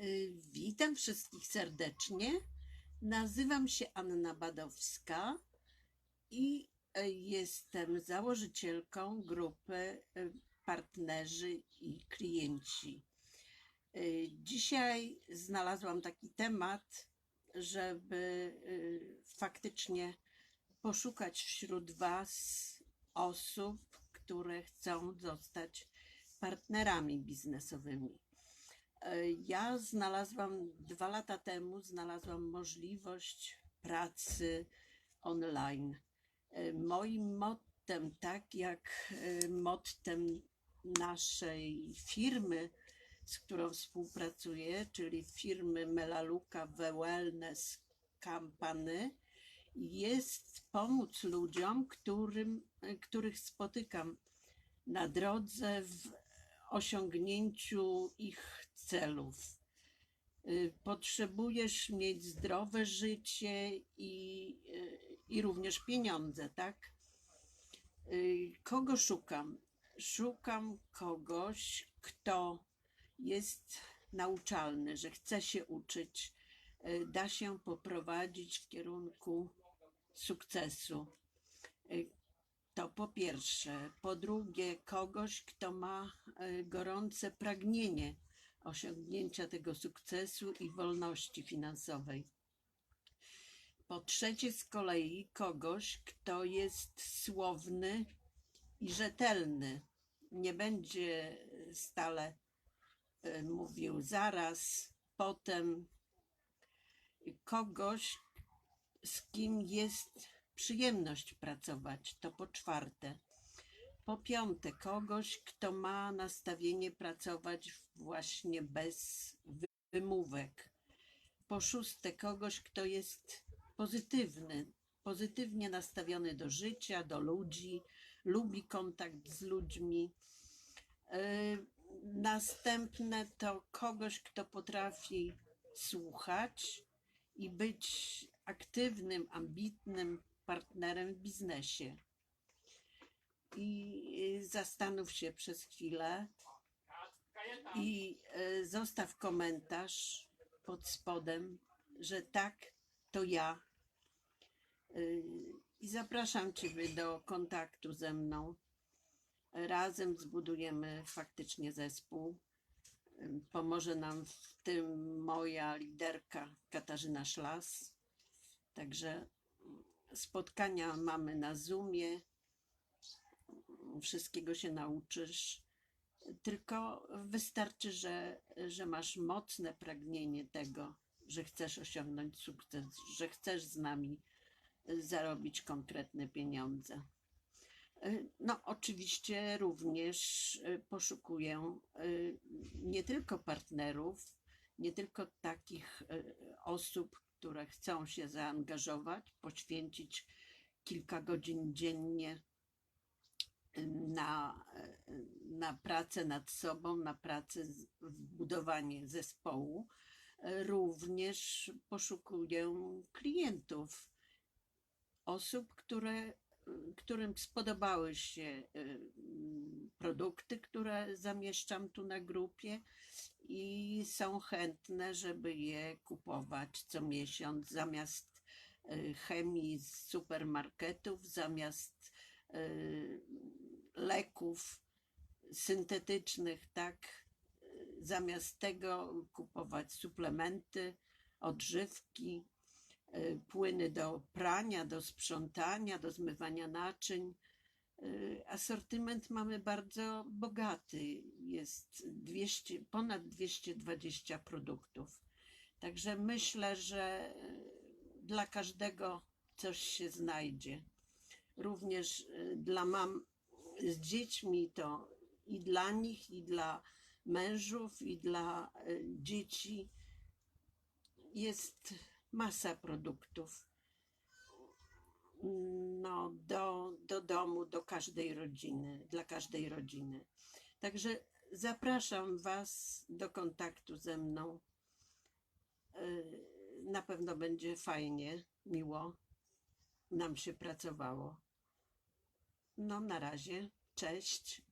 Y, Witam wszystkich serdecznie. Nazywam się Anna Badowska i y, jestem założycielką grupy y, Partnerzy i Klienci. Y, Dzisiaj znalazłam taki temat, żeby y, faktycznie poszukać wśród Was osób, które chcą zostać partnerami biznesowymi. Ja znalazłam dwa lata temu, znalazłam możliwość pracy online. E, Moim mottem, tak jak e, mottem naszej firmy, z którą współpracuję, czyli firmy Melaluka The Wellness Company, jest pomóc ludziom, którym, których spotykam na drodze w osiągnięciu ich celów. Y, Potrzebujesz mieć zdrowe życie i, y, i również pieniądze, tak? Y, Kogo szukam? Szukam kogoś, kto jest nauczalny, że chce się uczyć, da się poprowadzić w kierunku sukcesu. Po pierwsze. Po drugie, kogoś, kto ma y, gorące pragnienie osiągnięcia tego sukcesu i wolności finansowej. Po trzecie, z kolei, kogoś, kto jest słowny i rzetelny. Nie będzie stale y, mówił zaraz, potem. Kogoś, z kim jest przyjemność pracować, to po czwarte. Po piąte, kogoś, kto ma nastawienie pracować właśnie bez wy- wymówek. Po szóste, kogoś, kto jest pozytywny, pozytywnie nastawiony do życia, do ludzi, lubi kontakt z ludźmi. Yy, Następne to kogoś, kto potrafi słuchać i być aktywnym, ambitnym partnerem w biznesie. I y, zastanów się przez chwilę i y, zostaw komentarz pod spodem, że tak, to ja. Y, I zapraszam Ciebie do kontaktu ze mną. Razem zbudujemy faktycznie zespół. Pomoże nam w tym moja liderka Katarzyna Szlas. Także spotkania mamy na Zoomie. Wszystkiego się nauczysz. Tylko wystarczy, że, że masz mocne pragnienie tego, że chcesz osiągnąć sukces, że chcesz z nami zarobić konkretne pieniądze. No, oczywiście również y, poszukuję y, nie tylko partnerów, nie tylko takich y, osób, które chcą się zaangażować, poświęcić kilka godzin dziennie na, na pracę nad sobą, na pracę w budowanie zespołu. Również poszukuję klientów, osób, które którym spodobały się produkty, które zamieszczam tu na grupie i są chętne, żeby je kupować co miesiąc zamiast y, chemii z supermarketów, zamiast y, leków syntetycznych, tak? Zamiast tego kupować suplementy, odżywki, y, płyny do prania, do sprzątania, do zmywania naczyń. Y, Asortyment mamy bardzo bogaty, jest 200, ponad 220 produktów. Także myślę, że y, dla każdego coś się znajdzie. Również y, dla mam z dziećmi to i dla nich, i dla mężów, i dla dzieci jest masa produktów. No, do, do domu, do każdej rodziny, dla każdej rodziny. Także zapraszam Was do kontaktu ze mną. Y, Na pewno będzie fajnie, miło nam się pracowało. No, na razie. Cześć.